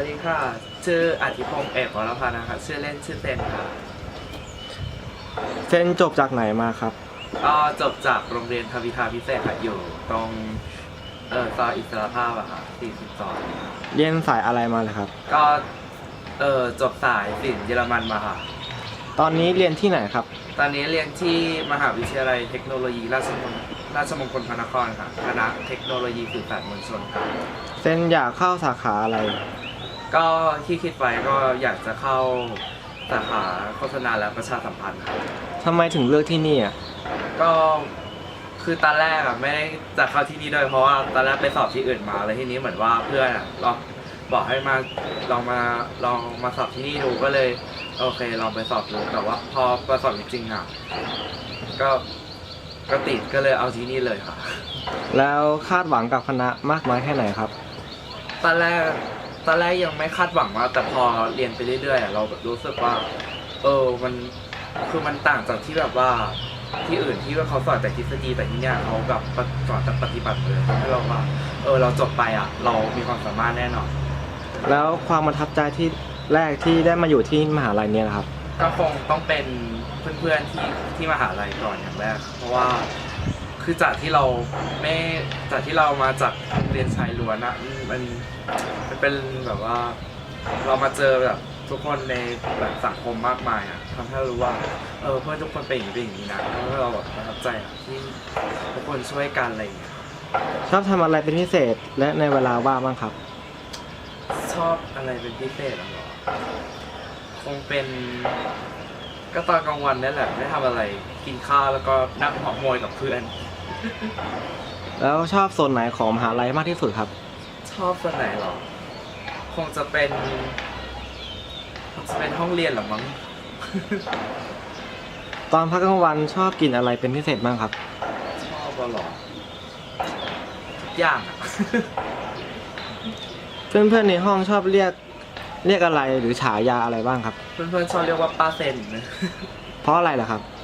วัสดีค่ะ ชื่ออธิพงศ์เอกวรพันธ์นะครับชื่อเล่นชื่อเต้นค่ะเซนจบจากไหนมาครับ ก็จบจากโรงเรียนทวิทาพิเศษค่ะอยู่ตรงเออซอยอิสรภาพอะค่ะ42เรียนสายอะไรมาเลยครับ ก็เออจบสายศิลป์เยอรมันมาค่ะ ตอนนี้เรียนที่ไหนครับ ตอนนี้เรียนที่มหาวิทยาลัยเทคโนโลยีราชมงคลราชมงคลพระนครค่ะคณะเทคโนโลยีสื่อสารมวลชนค่ะเซนอยากเข้าสาขาอะไร ก็ที่คิดไว้ก็อยากจะเข้าสาขาโฆษณาและประชาสัมพันธ์ค่ะทำไมถึงเลือกที่นี่อะก็คือตอนแรกอะไม่ได้จะเข้าที่นี่ด้วยเพราะว่าตอนแรกไปสอบที่อื่นมาแล้วทีนี้เหมือนว่าเพื่อนอะลองบอกให้มาลองมาลองมาสอบที่นี่ดูก็เลย โอเคลองไปสอบดูแต่ว่าพอไปสอบจริงๆอะก็ก็ติดก็เลยเอาที่นี่เลยค่ะ แล้วคาดหวังกับคณะมากน้อยแค่ไหนครับ ตอนแรก ตอนแรกยังไม่คาดหวังว่า แต่พอเรียนไปเรื่อยๆอะเราแบบรู้สึกว่า เออมันคือมันต่างจากที่แบบว่าที่อื่นที่ว่าเขาสอนแต่ทฤษฎีแต่ที่เนี้ยเขาแบบสอนแต่ปฏิบัติเลยทำให้เราว่า เออเราจบไปอะ เรามีความสามารถแน่นอน แล้วความประทับใจที่แรกที่ได้มาอยู่ที่มหาลัยเนี่ยนะครับ ก็คงต้องเป็นเพื่อนๆที่ที่มหาลัยก่อนอย่างแรก เพราะว่าคือจากที่เราไม่จากที่เรามาจากโรงเรียนชายล้วนอะ มันมันเป็นแบบว่า เรามาเจอแบบทุกคนในแบบสังคมมากมายอะทำให้เรารู้ว่าเออเพื่อนทุกคนเป็นอย่างนี้เป็นอย่างนี้นะทำให้เราแบบประทับใจอะที่ทุกคนช่วยกันอะไรอย่างเงี้ยชอบทำอะไรเป็นพิเศษและในเวลาว่างบ้างครับ ชอบอะไรเป็นพิเศษเหรอคงเป็น ก็ตอนกลางวันนี่แหละไม่ทำอะไรกินข้าวแล้วก็นั่งหมอกมอยกับเพื่อน แล้วชอบโซนไหนของมหาลัยมากที่สุดครับช อบส่วนไหนเหรอ คงจะเป็น คงจะเป็นห้องเรียนเหรอมั้ง ตอนพักกลางวันชอบกินอะไรเป็นพิเศษบ้างครับ ชอบก็หรอทุกอย่างอะ เพื่อนๆในห้องชอบเรียกเรียกอะไรหรือฉายาอะไรบ้างครับ เพื่อนๆชอบเรียกว่าป้าเซนนะ เพราะอะไรล่ะครับอืม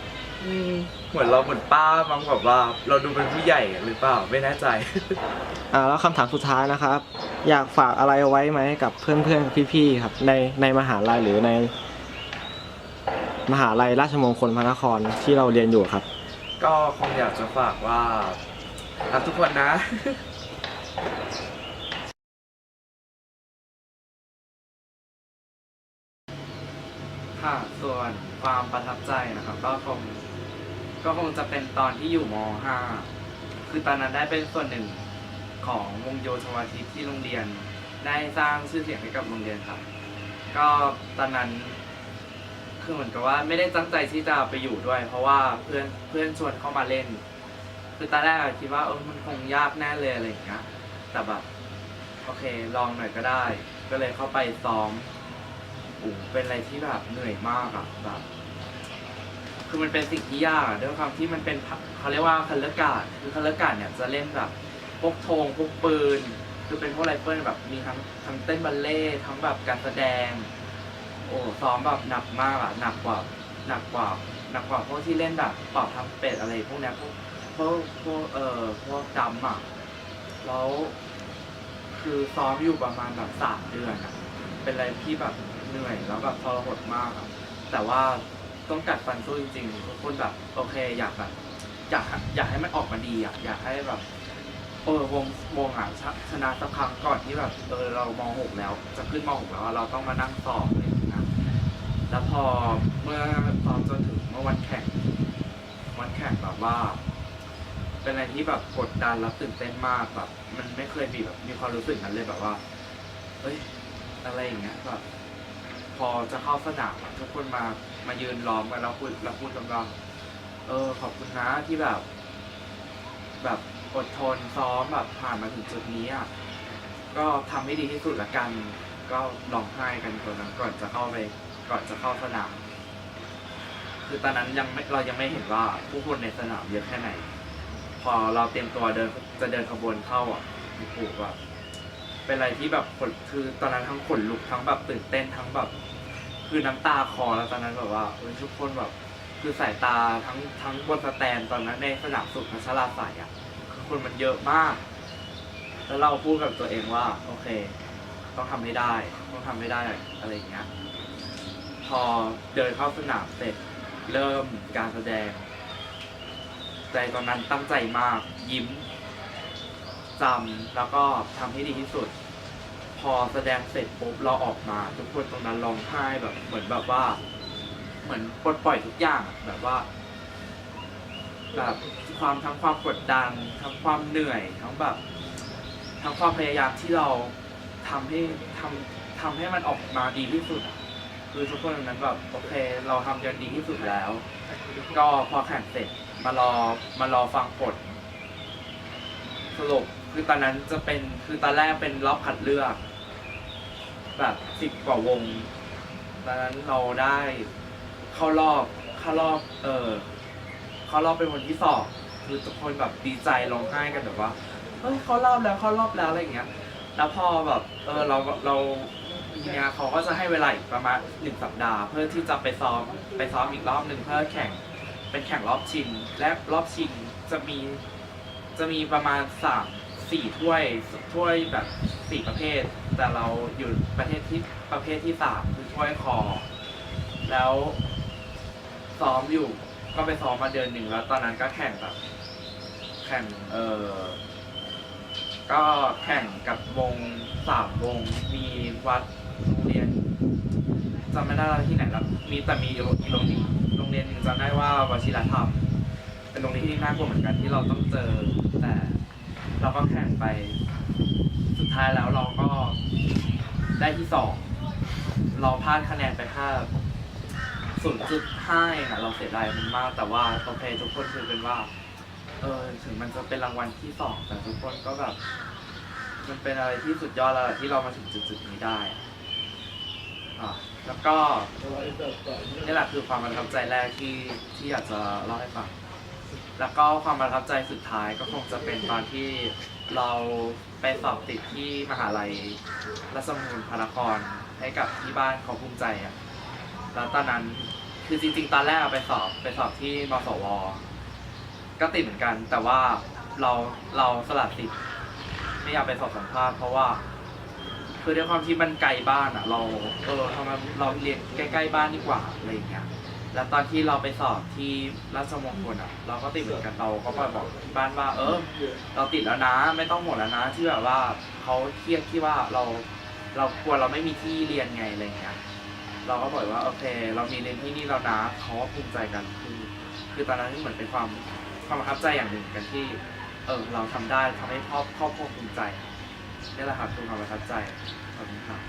เหมือนเราเหมือนป้ามั้งแบบว่า เราดูเป็นผู้ใหญ่หรือเปล่าไม่แน่ใจ อ่าแล้วคำถามสุดท้ายนะครับ อยากฝากอะไรเอาไว้ไหมกับเพื่อนๆพี่ๆครับ ในในมหาลัยหรือใน มหาลัยราชมงคลพระนครที่เราเรียนอยู่ครับ ก็คงอยากจะฝากว่ารักทุกคนนะค่ะส่วนความประทับใจนะครับ ก็คง ก็คงจะเป็นตอนที่อยู่ม .5 คือตอนนั้นได้เป็นส่วนหนึ่งของวงโยธวาทิตที่โรงเรียน ได้สร้างชื่อเสียงให้กับโรงเรียนครับ ก็ตอนนั้น คือเหมือนกับว่าไม่ได้ตั้งใจที่จะไปอยู่ด้วย เพราะว่าเพื่อนเพื่อนชวนเข้ามาเล่น คือตอนแรกคิดว่าเออมันคงยากแน่เลยอะไรอย่างเงี้ย แต่แบบโอเคลองหน่อยก็ได้ ก็เลยเข้าไปซ้อมโอ้เป็นอะไรที่แบบเหนื่อยมากอะแบบ คือมันเป็นสิ่งที่ยากด้วยความที่มันเป็นเขาเรียกว่าคัลเลกาดคือคัลเลกาดเนี่ยจะเล่นแบบพวกธงพวกปืน คือเป็นพวกไรเฟิลแบบมีทั้งทั้งเต้นบัลเล่ทั้งแบบการแสดง โอ้ซ้อมแบบหนักมากอะหนักกว่าหนักกว่าหนักกว่าพวกที่เล่นแบบเป่าทำเป็ดอะไรพวกนี้พวกพวกพวกเอ่อพวกดำอะแล้วคือซ้อมอยู่ประมาณแบบสามเดือนอะเป็นอะไรที่แบบเหนื่อยแล้วแบบทรหดมากอะแต่ว่า ต้องกัดฟันสู้จริงๆทุกคนแบบโอเคอยากแบบอยากอยากให้มันออกมาดีอะอยากให้แบบเออวงวงอะชชนะสักครั้งก่อนที่แบบเออเรามองหกแล้ว จะขึ้นมองหกแล้วอะเราต้องมานั่งสอบเลยนะแล้วพอเมื่อซ้อมจนถึงเมื่อวันแข่งวันแข่งแบบว่า เป็นอะไรที่แบบกดดันแล้วตื่นเต้นมากแบบ มันไม่เคยมีแบบมีความรู้สึกนั้นเลยแบบว่าเฮ้ยอะไรอย่างเงี้ยแบบ พอจะเข้าสนามอะทุกคนมามายืนล้อมกันแล้วพูดแล้วพูดกันว่าเออ ขอบคุณนะที่แบบ แบบอดทนซ้อมแบบผ่านมาถึงจุดนี้อะก็ทำให้ดีที่สุดละกัน ก็ร้องไห้กันตอนนั้นก่อนจะเข้าไป ก่อนจะเข้าสนาม คือตอนนั้นยังไม่เรายังไม่เห็นว่าผู้คนในสนามเยอะแค่ไหน พอเราเตรียมตัวเดินจะเดินขบวนเข้าอะโอ้โหแบบ เป็นอะไรที่แบบขนคือตอนนั้นทั้งขนลุกทั้งแบบตื่นเต้นทั้งแบบ คือน้ำตาคอแล้วตอนนั้นแบบว่าเฮ้ยทุกคนแบบคือสายตาทั้งทั้งบนสแตนตอนนั้นในสนามสุขพัชราใสอะคือคนมันเยอะมาก แล้วเราพูดกับตัวเองว่า โอเค ต้องทำให้ได้ ต้องทำให้ได้อะไรอย่างเงี้ยพอเดินเข้าสนามเสร็จเริ่มการแสดง ใจตอนนั้นตั้งใจมากยิ้ม จำแล้วก็ทำให้ดีที่สุด พอแสดงเสร็จปุ๊บเราออกมา ทุกคนตรงนั้นร้องไห้แบบ เหมือนแบบว่า เหมือนปลดปล่อยทุกอย่างอะแบบว่า แบบความทั้งความกดดัน ทั้งความเหนื่อย ทั้งแบบ ทั้งความพยายามที่เราทำให้ทำทำให้มันออกมาดีที่สุดอะคือทุกคนตรงนั้นแบบโอเค เราทำจนดีที่สุดแล้ว ก็พอแข่งเสร็จมารอมารอฟังผลสรุป คือตอนนั้นจะเป็นคือตอนแรกเป็นรอบคัดเลือก แบบสิบกว่าวง ตอนนั้นเราได้เข้ารอบเข้ารอบเออเข้ารอบเป็นวันที่สองคือทุกคนแบบดีใจร้องไห้กันแบบว่าเฮ้ยเข้ารอบแล้วเข้ารอบแล้วอะไรอย่างเงี้ย แล้วพอแบบเออเราเราทีเนี้ยเขาก็จะให้เวลาอีกประมาณหนึ่งสัปดาห์ เพื่อที่จะไปซ้อมไปซ้อมอีกรอบหนึ่งเพื่อแข่งเป็นแข่งรอบชิงและรอบชิงจะมีจะมีประมาณสาม สี่ถ้วยถ้วยแบบสี่ประเภท แต่เราอยู่ประเภทที่ประเภทที่สามคือถ้วยคอ แล้วซ้อมอยู่ก็ไปซ้อมมาเดือนหนึ่งแล้วตอนนั้นก็แข่งแบบ แข่งเออก็แข่งกับวงสามวงมีวัดโรงเรียนจำไม่ได้ที่ไหนแล้วมีแต่มีโรงโรงเรียนโรงเรียนหนึ่งจำได้ว่าวชิรธรรมเป็นโรงเรียนที่น่ากลัวเหมือนกันที่เราต้องเจอแต่ เราก็แข่งไป สุดท้ายแล้วเราก็ได้ที่สองเราพลาดคะแนนไปแค่ศูนย์จุดห้าอะเราเสียดายมันมาก แต่ว่าโอเคทุกคนคือเป็นว่า เออถึงมันจะเป็นรางวัลที่สองแต่ทุกคนก็แบบ มันเป็นอะไรที่สุดยอดแล้วที่เรามาถึงจุดๆนี้ได้อะอะแล้วก็นี่แหละคือความประทับใจแรกที่ที่อยากจะเล่าให้ฟัง แล้วก็ความประทับใจสุดท้ายก็คงจะเป็นตอนที่เราไปสอบติดที่มหาลัยรัศมงคลพระนครให้กับที่บ้านเขาภูมิใจอะแล้วตอนนั้นคือจริงๆ ตอนแรกอะไปสอบไปสอบที่มสว ก็ติดเหมือนกัน แต่ว่าเราเราสลัดสิทธิ์ไม่อยากไปสอบสัมภาษณ์เพราะว่าคือด้วยความที่มันไกลบ้านอะเราเออทำไมเราเรียนใกล้ๆบ้านดีกว่าอะไรอย่างเงี้ย แล้วตอนที่เราไปสอบที่ราชมงคลอะ เราก็ติดเหมือนกันเราก็ไปบอกที่บ้านว่า เออ เราติดแล้วนะ ไม่ต้องหมดแล้วนะที่แบบว่าเขาเครียดที่ว่าเรา เรากลัวเราไม่มีที่เรียนไงอะไรอย่างเงี้ย เราก็บอกว่าโอเค เรามีเรียนที่นี่แล้วนะเขาก็ภูมิใจกันคือคือตอนนั้นเหมือนเป็นความความประทับใจอย่างหนึ่งกันที่ เออเราทำได้ทำให้ครอบครอบครัวภูมิใจนี่แหละครับคือความประทับใจขอบคุณครับ